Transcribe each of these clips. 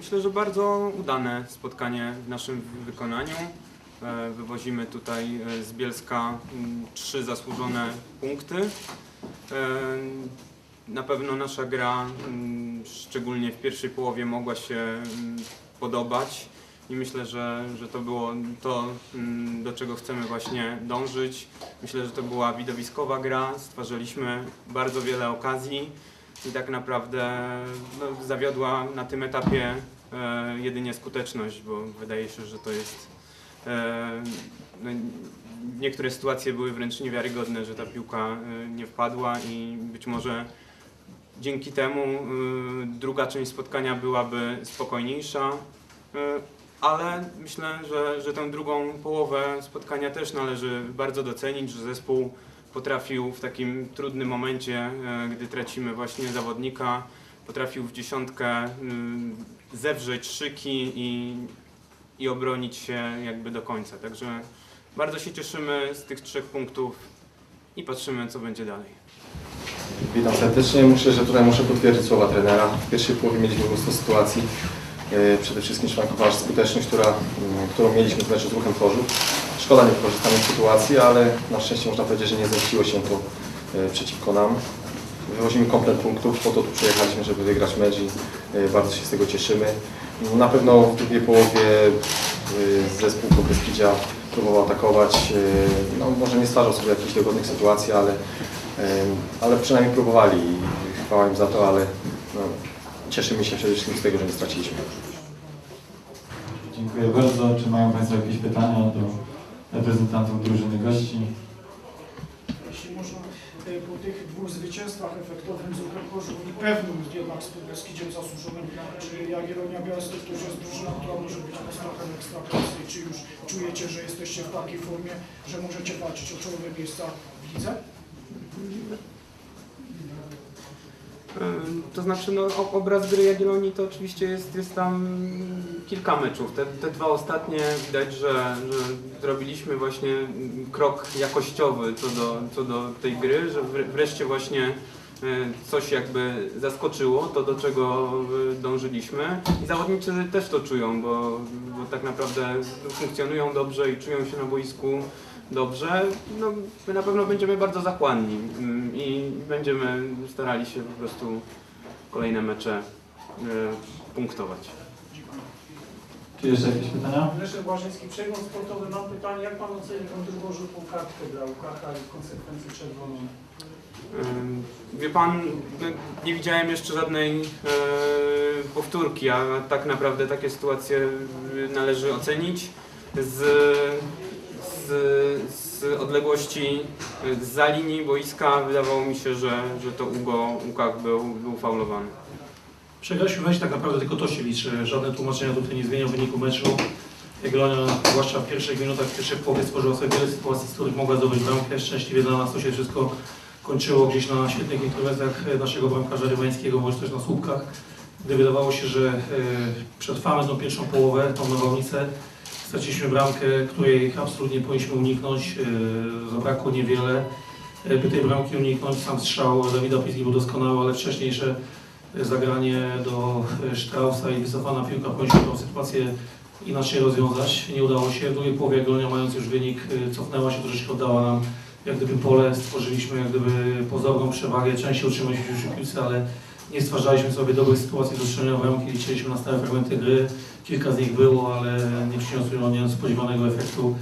Myślę, że bardzo udane spotkanie w naszym wykonaniu. E, Wywozimy tutaj e, z Bielska mm, trzy zasłużone punkty. E, Na pewno nasza gra, mm, szczególnie w pierwszej połowie, mogła się mm, podobać i myślę, że, że to było to, do czego chcemy właśnie dążyć. Myślę, że to była widowiskowa gra, stwarzaliśmy bardzo wiele okazji i tak naprawdę no, zawiodła na tym etapie e, jedynie skuteczność, bo wydaje się, że to jest. E, no, niektóre sytuacje były wręcz niewiarygodne, że ta piłka e, nie wpadła i być może dzięki temu e, druga część spotkania byłaby spokojniejsza. E, ale myślę, że, że tę drugą połowę spotkania też należy bardzo docenić, że zespół potrafił w takim trudnym momencie, e, gdy tracimy właśnie zawodnika, potrafił w dziesiątkę mm, zewrzeć szyki i, i obronić się jakby do końca. Także bardzo się cieszymy z tych trzech punktów i patrzymy, co będzie dalej. Witam serdecznie. Myślę, że tutaj muszę potwierdzić słowa trenera. W pierwszej połowie mieliśmy mnóstwo sytuacji. E, Przede wszystkim szwankowała skuteczność, która, którą mieliśmy w meczu z ruchem Chorzów. Szkoda nie wykorzystania sytuacji, ale na szczęście można powiedzieć, że nie zemściło się to e, przeciwko nam. Wywozimy komplet punktów, po to tu przyjechaliśmy, żeby wygrać mecz i e, bardzo się z tego cieszymy. Na pewno w drugiej połowie e, zespół Beskidzia próbował atakować. No, może nie stwarzał sobie jakichś dogodnych sytuacji, ale, ale przynajmniej próbowali i chwała im za to, ale no, cieszymy się przede wszystkim z tego, że nie straciliśmy. Dziękuję bardzo. Czy mają Państwo jakieś pytania do reprezentantów drużyny gości? Jeśli można po tych dwóch zwycięstwach efektownym z Chorzów i pewnym jednak z Beskidziem zasłużonym, czy Jagiellonia Białystok to już jest drużyna, która może być postrachem ekstraklasy? Czy już czujecie, że jesteście w takiej formie, że możecie walczyć o czołowe miejsca w lidze? To znaczy, no, obraz gry Jagiellonii to oczywiście jest, jest tam kilka meczów. Te, te dwa ostatnie widać, że, że zrobiliśmy właśnie krok jakościowy co do, co do tej gry, że wre- wreszcie właśnie y, coś jakby zaskoczyło, to do czego y, dążyliśmy. I zawodnicy też to czują, bo, bo tak naprawdę funkcjonują dobrze i czują się na boisku dobrze, no, my na pewno będziemy bardzo zachłanni mm, i będziemy starali się po prostu kolejne mecze e, punktować. Czy jeszcze jakieś pytania? Leszek Błażyński, przegląd sportowy. Mam pytanie, jak Pan oceni tą drugą żółtą kartkę dla Łukasza i w konsekwencji czerwoną? Wie pan, no, nie widziałem jeszcze żadnej e, powtórki, a tak naprawdę takie sytuacje należy ocenić z, z, odległości y, za linii boiska. Wydawało mi się, że, że to Ugo Łukach był, był faulowany. Przegraliśmy mecz, tak naprawdę tylko to się liczy. Żadne tłumaczenia tutaj nie zmienią wyniku meczu. Jagiellonia, zwłaszcza w pierwszych minutach, w pierwszej połowie stworzyła sobie wiele sytuacji, z których mogła zdobyć bramkę. Szczęśliwie dla nas to się wszystko kończyło gdzieś na świetnych interwencjach naszego bramkarza Rybańskiego, bądź też na słupkach, gdy wydawało się, że e, przetrwamy tą pierwszą połowę, tą nawałnicę. Straciliśmy bramkę, której absolutnie powinniśmy uniknąć. e, Zabrakło niewiele, e, by tej bramki uniknąć. Sam strzał Dawida Pizzi był doskonały, ale wcześniejsze zagranie do e, Straussa i wycofana piłka powinniśmy tą sytuację inaczej rozwiązać. Nie udało się. W drugiej połowie Jagiellonia mając już wynik e, cofnęła się, troszeczkę oddała nam jak gdyby pole, stworzyliśmy jak gdyby pozorną przewagę, częściej utrzymaliśmy się przy piłce, ale nie stwarzaliśmy sobie dobrych sytuacji do strzelenia bramki, liczyliśmy na stałe fragmenty gry. Kilka z nich było, ale nie przyniosły one spodziewanego efektu.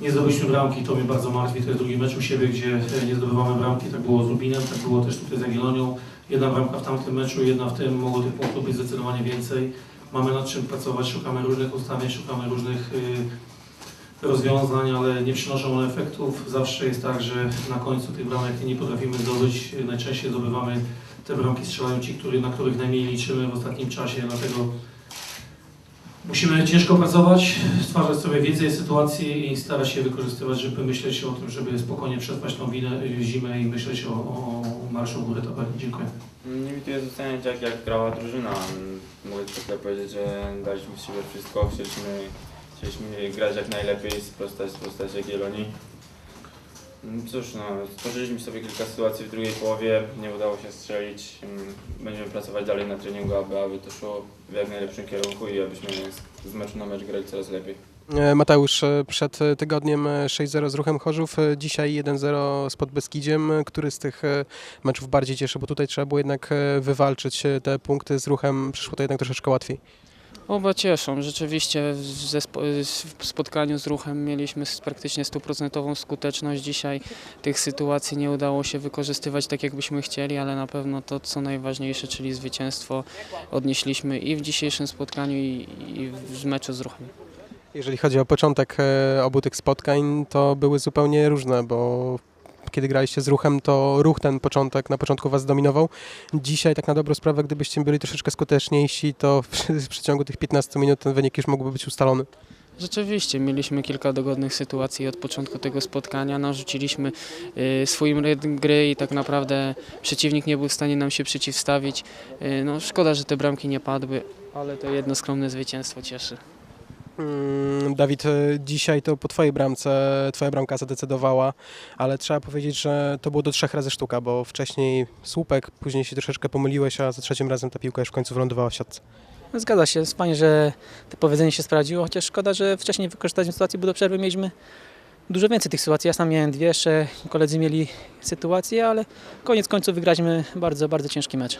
Nie zdobyliśmy bramki, to mnie bardzo martwi. To jest drugi mecz u siebie, gdzie nie zdobywamy bramki. Tak było z Lubinem, tak było też tutaj z Jagiellonią. Jedna bramka w tamtym meczu, jedna w tym, mogło tych punktów być zdecydowanie więcej. Mamy nad czym pracować, szukamy różnych ustawień, szukamy różnych y, rozwiązań, ale nie przynoszą one efektów. Zawsze jest tak, że na końcu tych bramek nie potrafimy zdobyć. Najczęściej zdobywamy te bramki, strzelają ci, który, na których najmniej liczymy w ostatnim czasie, dlatego musimy ciężko pracować, stwarzać sobie więcej sytuacji i starać się wykorzystywać, żeby myśleć o tym, żeby spokojnie przetrwać tą winę, zimę i myśleć o, o marszu w górę tabeli. Dziękuję. Nie tu jest oceniać jak, jak grała drużyna. Mogę tylko powiedzieć, że daliśmy z siebie wszystko, chcieliśmy, chcieliśmy grać jak najlepiej, sprostać, sprostać Jagiellonii. Mm, Cóż, no, stworzyliśmy sobie kilka sytuacji w drugiej połowie, nie udało się strzelić. Mm, Będziemy pracować dalej na treningu, aby, aby to szło w jak najlepszym kierunku i abyśmy z, meczu na mecz grali coraz lepiej. E, Mateusz, e, przed tygodniem e, 6-0 z Ruchem Chorzów, e, dzisiaj 1-0 z Podbeskidziem. Który z tych meczów bardziej cieszy? Bo tutaj trzeba było jednak wywalczyć te punkty z Ruchem, przyszło to jednak troszeczkę łatwiej. Oba cieszą. Rzeczywiście w, spotkaniu z ruchem mieliśmy praktycznie stuprocentową skuteczność. Dzisiaj tych sytuacji nie udało się wykorzystywać tak, jakbyśmy chcieli, ale na pewno to, co najważniejsze, czyli zwycięstwo, odnieśliśmy i w dzisiejszym spotkaniu, i, i w meczu z ruchem. Jeżeli chodzi o początek e, obu tych spotkań, to były zupełnie różne, bo kiedy graliście z Ruchem, to Ruch ten początek na początku Was zdominował. Dzisiaj tak na dobrą sprawę, gdybyście byli troszeczkę skuteczniejsi, to w, przeciągu tych 15 minut ten wynik już mógłby być ustalony. Rzeczywiście, mieliśmy kilka dogodnych sytuacji od początku tego spotkania. Narzuciliśmy y, swój rytm gry i tak naprawdę przeciwnik nie był w stanie nam się przeciwstawić. Y, no, szkoda, że te bramki nie padły, ale to jedno skromne zwycięstwo cieszy. Mm, Dawid, e, dzisiaj to po Twojej bramce, Twoja bramka zadecydowała, ale trzeba powiedzieć, że to było do trzech razy sztuka, bo wcześniej słupek, później się troszeczkę pomyliłeś, a za trzecim razem ta piłka już w końcu wylądowała w siatce. Zgadza się, fajnie, że to powiedzenie się sprawdziło, chociaż szkoda, że wcześniej wykorzystaliśmy sytuację, bo do przerwy mieliśmy dużo więcej tych sytuacji. Ja sam miałem dwie, jeszcze koledzy mieli sytuacje, ale koniec końców wygraliśmy bardzo, bardzo ciężki mecz.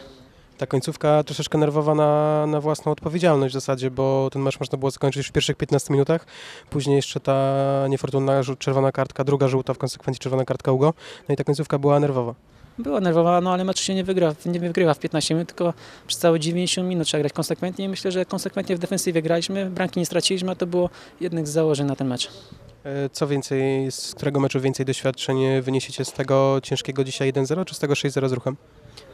Ta końcówka troszeczkę nerwowa na, na własną odpowiedzialność w zasadzie, bo ten mecz można było zakończyć już w pierwszych 15 minutach. Później jeszcze ta niefortunna czerwona kartka, druga żółta, w konsekwencji czerwona kartka Ugo. No i ta końcówka była nerwowa. Była nerwowa, no ale mecz się nie, wygra, nie wygrywa w 15 minut, tylko przez całe 90 minut trzeba grać konsekwentnie i myślę, że konsekwentnie w defensywie graliśmy, bramki nie straciliśmy, a to było jednych z założeń na ten mecz. E, Co więcej, z którego meczu więcej doświadczeń wyniesiecie z tego ciężkiego dzisiaj 1-0, czy z tego 6-0 z ruchem?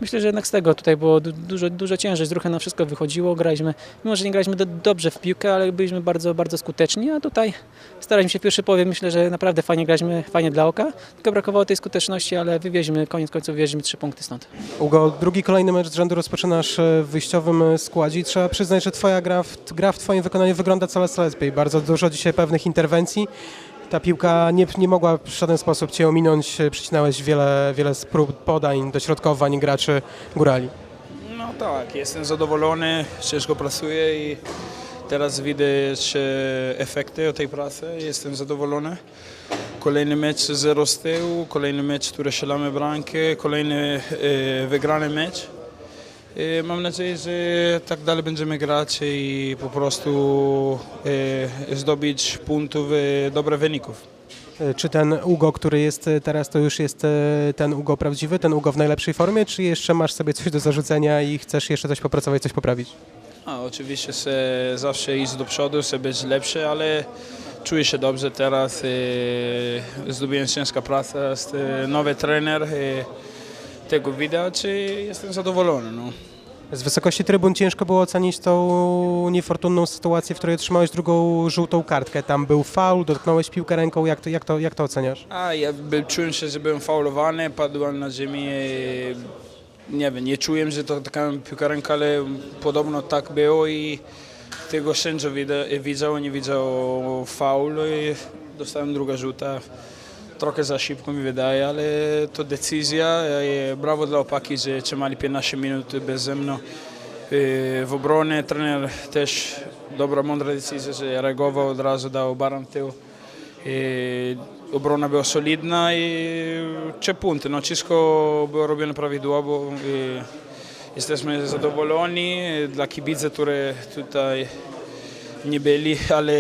Myślę, że jednak z tego tutaj było du- dużo, dużo ciężej, ruchem na wszystko wychodziło, graliśmy, mimo że nie graliśmy do, dobrze w piłkę, ale byliśmy bardzo, bardzo skuteczni, a tutaj staraliśmy się w pierwszej połowie, myślę, że naprawdę fajnie graliśmy, fajnie dla oka, tylko brakowało tej skuteczności, ale wywieźliśmy, koniec końców wywieźliśmy trzy punkty stąd. Ugo, drugi kolejny mecz z rzędu rozpoczynasz e, w wyjściowym e, składzie i trzeba przyznać, że twoja gra w, gra w twoim wykonaniu wygląda coraz lepiej. Bardzo dużo dzisiaj pewnych interwencji. Ta piłka nie, nie mogła w żaden sposób cię ominąć. e, Przycinałeś wiele, wiele prób podań, dośrodkowań graczy górali. No tak, jestem zadowolony, ciężko pracuję i teraz widać efekty tej pracy, jestem zadowolony. Kolejny mecz zero z tyłu, kolejny mecz, który strzelamy bramkę, kolejny e, wygrany mecz. E, mam nadzieję, że tak dalej będziemy grać i po prostu e, zdobyć punktów, e, dobrych wyników. E, Czy ten Ugo, który jest e, teraz, to już jest e, ten Ugo prawdziwy, ten Ugo w najlepszej formie, czy jeszcze masz sobie coś do zarzucenia i chcesz jeszcze coś popracować, coś poprawić? A, oczywiście chcę zawsze iść do przodu, chcę być lepszy, ale czuję się dobrze teraz. E, zdobyłem ciężka praca, jest nowy trener, e, tego widać i jestem zadowolony. No. Z wysokości trybun ciężko było ocenić tą niefortunną sytuację, w której otrzymałeś drugą żółtą kartkę. Tam był faul, dotknąłeś piłkę ręką, jak to, jak to, jak to oceniasz? A ja by, czułem się, że byłem faulowany, padłem na ziemię. Nie wiem, nie czułem, że to taka piłka ręka, ale podobno tak było i tego sędzia widział, nie widział faulu i dostałem druga żółta. Trochę za szybko mi wydaje, ale to decyzja. Brawo dla opaki, że trzymali 15 minut bez mną. E, W obronie trener też dobra, mądra decyzja, że reagował od razu, dał baran tył. I obrona była solidna i trzy punkty. No, wszystko było robione prawidłowo. I jesteśmy zadowoleni dla kibice, które tutaj nie byli, ale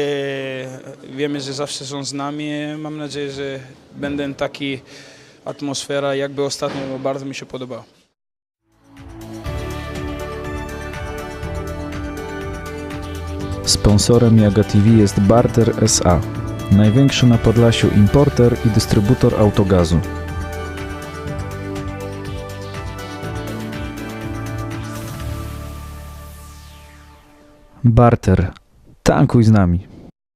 wiemy, że zawsze są z nami. Mam nadzieję, że będę taki atmosfera, jakby ostatnio bardzo mi się podobało. Sponsorem Jaga TV jest Barter SA, największy na Podlasiu importer i dystrybutor autogazu. Barter. Tankuj z nami.